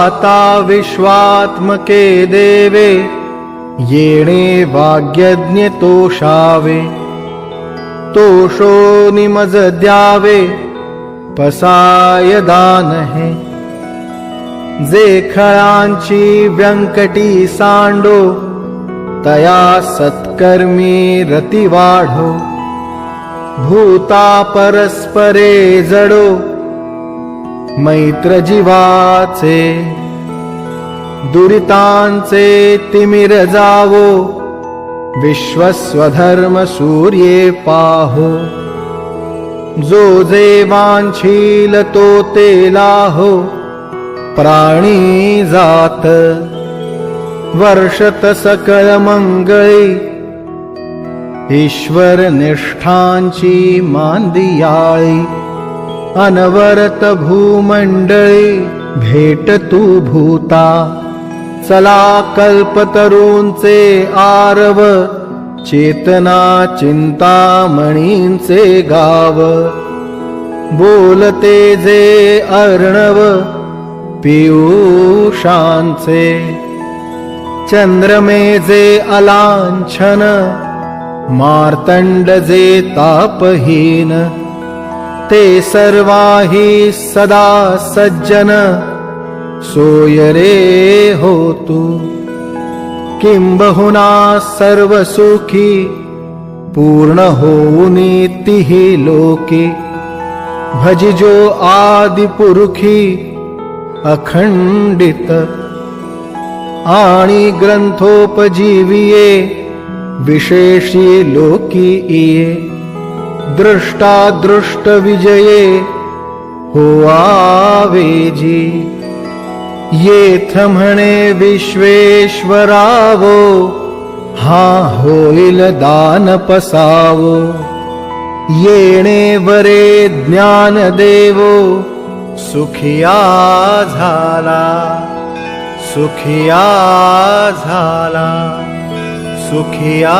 दाता विश्वात्मके देवे येणे वाग्यज्ञ तोषावे तोषो निमज द्यावे पसाय दानहे जे खळांची व्यंकटी सांडो तया सत्कर्मी रती वाढो भूता परस्परे जडो मैत्र जीवाचे दुरितांचे तिमिर जावो विश्वस्वधर्म सूर्ये पाहो. जो जे वांछील तो ते लाहो प्राणी जात वर्षत सकळ मंगळी. ईश्वर निष्ठांची मांदियाळी अनवरत भूमंडळी भेट तू भूता. चला कल्पतरूंचे आरव चेतना चिंतामणींचे गाव. बोलते जे अर्णव पियुषांचे. चंद्रमे जे अलांछन मार्तंड जे तापहीन. ते सर्वाही सदा सज्जन। सोय रे होतु किंबहुना सर्वसुखी पूर्ण होऊनितिः लोके। भजिजो आदिपुरुखी अखंडित आणि ग्रंथोपजीविये विशेषी लोकी इये दृष्टा दृष्ट विजये हो आवेजी येथ म्हणे विश्वेश्वरावो हा होईल दान पसावो येणे वरे ज्ञान देवो सुखिया झाला सुखिया झाला सुखिया